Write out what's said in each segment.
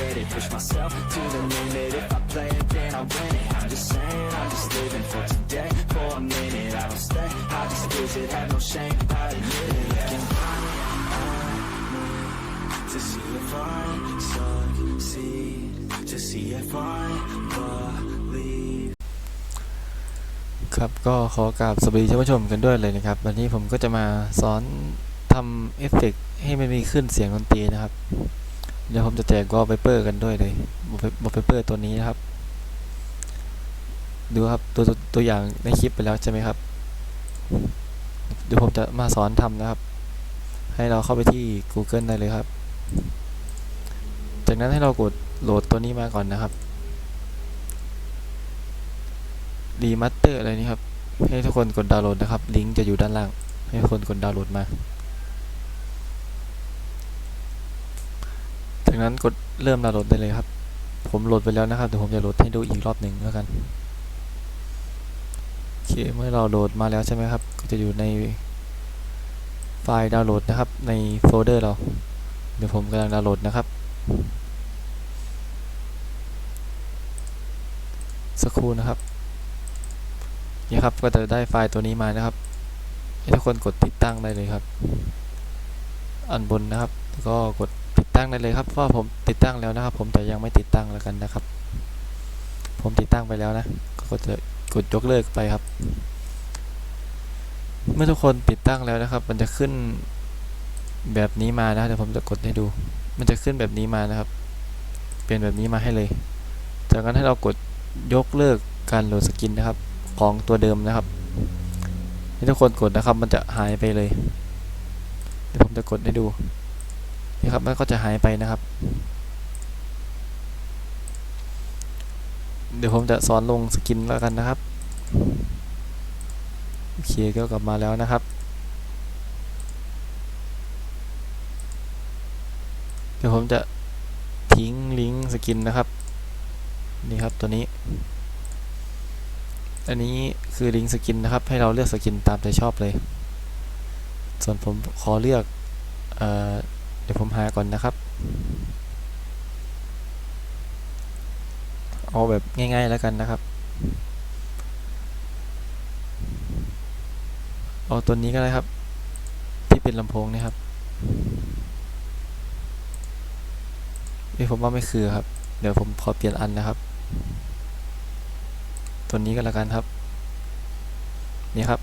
get it. Push myself to the limit. If I play it, then I win it. I'm just saying, I'm just living for today. For a minute, I don't stay. I just visit, have no shame. I admit it. Looking to see if I succeed. To see if I believe. ครับก็ขอกราบสวัสดีท่านผู้ชมกันด้วยเลยนะครับ วันนี้ผมก็จะมาสอนทำเอฟเฟกให้มันมีขึ้นเสียงดนตรีนะครับ เดี๋ยวผมจะแจกวอลเปเปอร์กันด้วยเลยวอลเปเปอร์ตัวนี้นะครับ ดูครับตัวตัวตัวอย่างในคลิปไปแล้วใช่ไหมครับเดี๋ยวผมจะมาสอนทำนะครับ ให้เราเข้าไปที่ Google ได้เลยครับ จากนั้นให้เรากดโหลดตัวนี้มาก่อนนะครับดีมัตเตอร์อะไรนี่ครับ ให้ทุกคนกดดาวน์โหลดนะครับ ลิงก์จะอยู่ด้านล่าง ให้ทุกคนกดดาวน์โหลดมา จากนั้นกดเริ่มดาวน์โหลดได้เลยครับ ผมโหลดไปแล้วนะครับเดี๋ยวผมจะโหลดให้ดูอีกรอบหนึ่งแล้วกันโอเคเมื่อเราโหลดมาแล้วใช่ไหมครับ ก็จะอยู่ในไฟล์ดาวน์โหลดนะครับ ในโฟลเดอร์เรา เดี๋ยวผมกำลังดาวน์โหลดนะครับ สักครู่นะครับนี่ครับก็จะได้ไฟล์ตัวนี้มานะครับให้ทุกคนกดติดตั้งได้เลยครับ อันบนนะครับ แล้วก็กด ติดตั้งได้เลยครับเพราะว่าผมติดตั้งแล้วนะครับ ผมแต่ยังไม่ติดตั้งแล้วกันนะครับ ผมติดตั้งไปแล้วนะก็กดจะกดยกเลิกไปครับ เมื่อทุกคนติดตั้งแล้วนะครับ มันจะขึ้นแบบนี้มานะเดี๋ยวผมจะกดให้ดู มันจะขึ้นแบบนี้มานะครับ เป็นแบบนี้มาให้เลย จากนั้นให้เรากดยกเลิกการโหลดสกินนะครับ ของตัวเดิมนะครับให้ทุกคนกดนะครับ มันจะหายไปเลย เดี๋ยวผมจะกดให้ดู นี่ครับมันก็จะหายไปนะครับ เดี๋ยวผมจะสอนลงสกินแล้วกันนะครับโอเคก็กลับมาแล้วนะครับ เดี๋ยวผมจะทิ้งลิงก์สกินนะครับ นี่ครับตัวนี้ อันนี้คือลิงก์สกินนะครับ ให้เราเลือกสกินตามใจชอบเลย ส่วนผมขอเลือกเออ ดี๋ยวผมหาก่อนนะครับ เอาแบบง่าย ๆแล้วกันนะครับ เอาตัวนี้ก็ได้ครับ ที่เป็นลำโพงนี่ครับเอ้ผมว่าไม่คือครับ เดี๋ยวผมขอเปลี่ยนอันนะครับ ตัวนี้ก็แล้วกันครับ นี่ครับ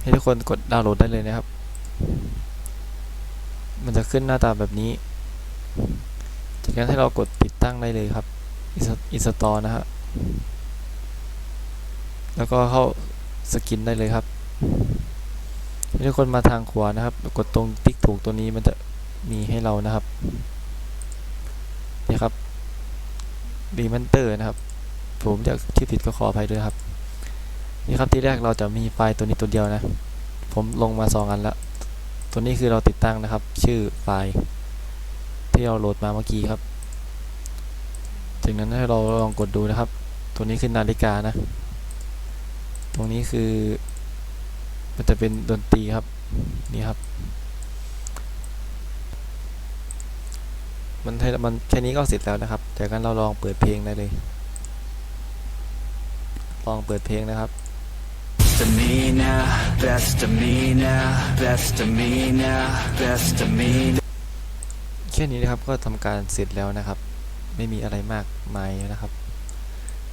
ให้ทุกคนกดดาวน์โหลดได้เลยนะครับ มันจะขึ้นหน้าตาแบบนี้ จากนั้นให้เรากดติดตั้งได้เลยครับอินสตอลนะฮะ แล้วก็เข้าสกินได้เลยครับทุกคนมาทางขวานะครับ กดตรงติ๊กถูกตัวนี้มันจะมีให้เรานะครับนี่ครับดีมันเตอร์นะครับ ผมจะที่ผิดก็ขออภัยด้วยครับ นี่ครับที่แรกเราจะมีไฟล์ตัวนี้ตัวเดียวนะ ผมลงมาสองอันแล้ว ตัวนี้คือเราติดตั้งนะครับ ชื่อไฟล์ที่เราโหลดมาเมื่อกี้ครับ จากนั้นให้เราลองกดดูนะครับ ตัวนี้คือนาฬิกานะ ตรงนี้คือ มันจะเป็นดนตรีครับ นี่ครับ มันให้มันแค่นี้ก็เสร็จแล้วนะครับจากนั้นเราลองเปิดเพลงได้เลย ลองเปิดเพลงนะครับ now, best of me now, best of me now, best of me แค่นี้นะครับก็ทำการเสร็จแล้วนะครับ ไม่มีอะไรมากมายนะครับ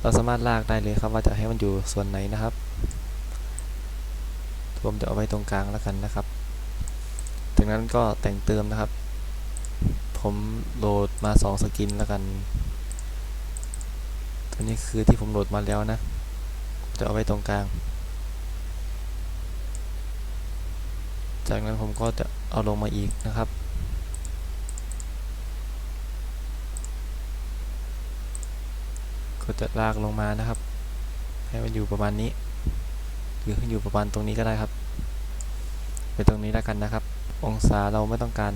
เราสามารถลากได้เลยครับว่าจะให้มันอยู่ส่วนไหนนะครับผมจะเอาไว้ตรงกลางแล้วกันนะครับ จากนั้นก็แต่งเติมนะครับ ผมโหลดมา 2 สกินแล้วกัน ตัวนี้คือที่ผมโหลดมาแล้วนะ จะเอาไว้ตรงกลาง จากนั้นผมก็จะเอาลงมาอีกนะครับ ก็จะลากลงมานะครับ ให้มันอยู่ประมาณนี้ หรือให้อยู่ประมาณตรงนี้ก็ได้ครับ ไปตรงนี้แล้วกันนะครับ องศาเราไม่ต้องการ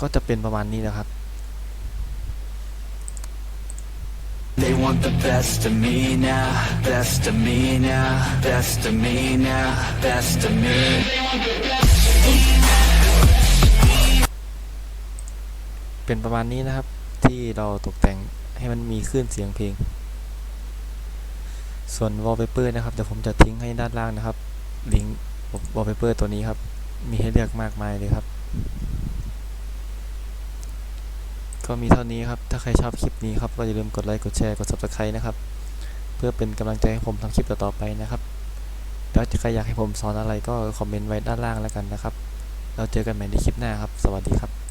ก็จะเป็นประมาณนี้นะครับ want the best of me now, best of me now, best of me now, best of me. เป็นประมาณนี้นะครับที่เราตกแต่งให้มันมีคลื่นเสียงเพลง ส่วน wallpaper นะครับเดี๋ยวผมจะทิ้งให้ด้านล่างนะครับ ลิงก์ wallpaper ตัวนี้ครับ มีให้เลือกมากมายเลยครับ ก็มีเท่านี้ครับ ถ้าใครชอบคลิปนี้ครับก็อย่าลืมกดไลค์ กดแชร์ กด subscribe นะครับ เพื่อเป็นกำลังใจให้ผมทำคลิปต่อๆไปนะครับ แล้วถ้าใครอยากให้ผมสอนอะไรก็คอมเมนต์ไว้ด้านล่างแล้วกันนะครับ เราเจอกันใหม่ในคลิปหน้าครับ สวัสดีครับ